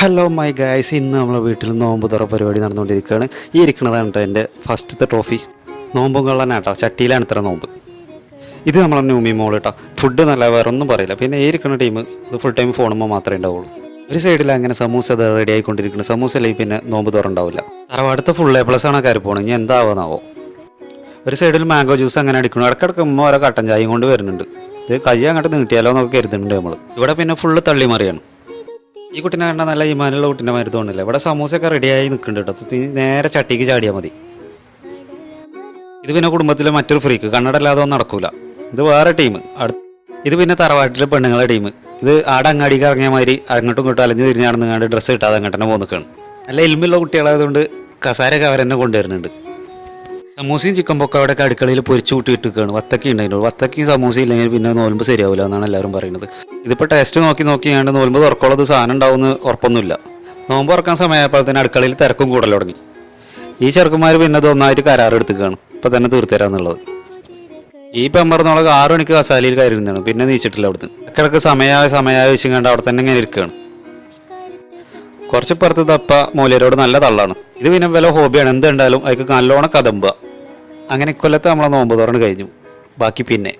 Hello my guys ഇന്ന് നമ്മളെ വീട്ടിൽ നോമ്പ് തുറ പരിപാടി നടന്നുകൊണ്ടിരിക്കുകയാണ്. ഈ ഇരിക്കുന്നതാണ് കേട്ടോ എന്റെ ഫസ്റ്റത്തെ ട്രോഫി നോമ്പും കൊള്ളാനാട്ടോ ചട്ടിയിലാണ് ഇത്ര നോമ്പ്. ഇത് നമ്മളെ ന്യൂമി മോൾ കേട്ടോ ഫുഡ് നല്ല വേറെ ഒന്നും പറയില്ല. പിന്നെ ഈ ഇരിക്കുന്ന ടീം ഇത് ഫുൾ ടൈം ഫോണുമ്പോൾ മാത്രമേ ഉണ്ടാവുള്ളൂ. ഒരു സൈഡിൽ അങ്ങനെ സമൂസ റെഡി ആയിക്കൊണ്ടിരിക്കുന്നു സമൂസ അല്ലെങ്കിൽ പിന്നെ നോമ്പ് തുറണ്ടാവില്ല. തറവാടത്തെ ഫുൾ എ പ്ലസ് ആണ് കാര്യം പോകണം ഇനി എന്താവുന്നാവോ. ഒരു സൈഡിൽ മാംഗോ ജ്യൂസ് അങ്ങനെ അടിക്കണം. ഇടയ്ക്കിടയ്ക്ക് ഉമ്മ ഓരോ കട്ടൻ ചായയും കൊണ്ട് വരുന്നുണ്ട്. ഇത് കൈ അങ്ങോട്ട് നീട്ടിയാലോ എന്നൊക്കെ കരുതുന്നുണ്ട് നമ്മൾ ഇവിടെ പിന്നെ ഫുള്ള് തള്ളിമറിയാണ് ഈ കുട്ടീനെ കണ്ടാൽ നല്ല ഇമാനുള്ള കുട്ടിന്റെ മാതിരി ഇവിടെ സമൂസയൊക്കെ റെഡിയായി നിൽക്കുന്നുണ്ട് കേട്ടോ. നേരെ ചട്ടിക്ക് ചാടിയാൽ മതി. ഇത് പിന്നെ കുടുംബത്തിലെ മറ്റൊരു ഫ്രീക്ക് കണ്ണടല്ലാതെ ഒന്നും നടക്കൂല. ഇത് വേറെ ടീം ഇത് പിന്നെ തറവാട്ടിലെ പെണ്ണുങ്ങളുടെ ടീം ഇത് ആടെ അങ്ങാടിക്ക് ഇറങ്ങിയ മാതിരി അങ്ങോട്ടും ഇങ്ങോട്ടും അലഞ്ഞു തിരിഞ്ഞ് നടന്നുകൊണ്ട് ഡ്രസ്സ് കിട്ടാതെ അങ്ങോട്ട് തന്നെ പോകുന്നു നല്ല എൽമുള്ള കുട്ടികളായതുകൊണ്ട് കസാരൊക്കെ അവരെന്നെ കൊണ്ടുവരുന്നുണ്ട്. സമൂസയും ചിക്കൻ പൊക്ക അവിടെ അടുക്കളയിൽ പൊരിച്ചു കൂട്ടി ഇട്ടിരിക്കുകയാണ് വത്തക്കി ഉണ്ടായിരുന്നു വത്തക്കി സമൂസ ഇല്ലെങ്കിൽ പിന്നെ നോലുമ്പോൾ ശരിയാവില്ല എന്നാണ് എല്ലാവരും പറയുന്നത്. ഇതിപ്പോൾ ടേസ്റ്റ് നോക്കി നോക്കി കണ്ട് നോൽമ്പ് തുറക്കുള്ളത് സാധനം ഉണ്ടാവുമെന്ന് ഉറപ്പൊന്നുമില്ല. നോമ്പ് തുറക്കാൻ സമയമായപ്പോഴത്തേന് അടുക്കളയിൽ തിരക്കും കൂടൽ തുടങ്ങി. ഈ ചെറുക്കന്മാർ പിന്നെ ഇത് കരാർ എടുത്തുകയാണ് ഇപ്പം തന്നെ തീർത്തരാന്നുള്ളത്. ഈ പെമ്പറന്നോളൊക്കെ ആറു മണിക്ക് കസാലയിൽ കയറിയിരുന്നാണ് പിന്നെ നീച്ചിട്ടില്ല അവിടുന്ന്. ഇടയ്ക്കിടയ്ക്ക് സമയമായ സമയമായ വെച്ചും കണ്ട് അവിടെ തന്നെ ഇങ്ങനെ ഇരിക്കുകയാണ് കുറച്ച് പുറത്ത് തപ്പ മൂലരോട് നല്ല തള്ളാണ്. ഇത് പിന്നെ വില ഹോബിയാണ്. എന്തുണ്ടായാലും അതിക്ക് നല്ലോണം കതമ്പുക അങ്ങനെ കൊല്ലത്ത് നമ്മളെ നോമ്പ് തുറന്ന് കഴിഞ്ഞു. ബാക്കി പിന്നെ.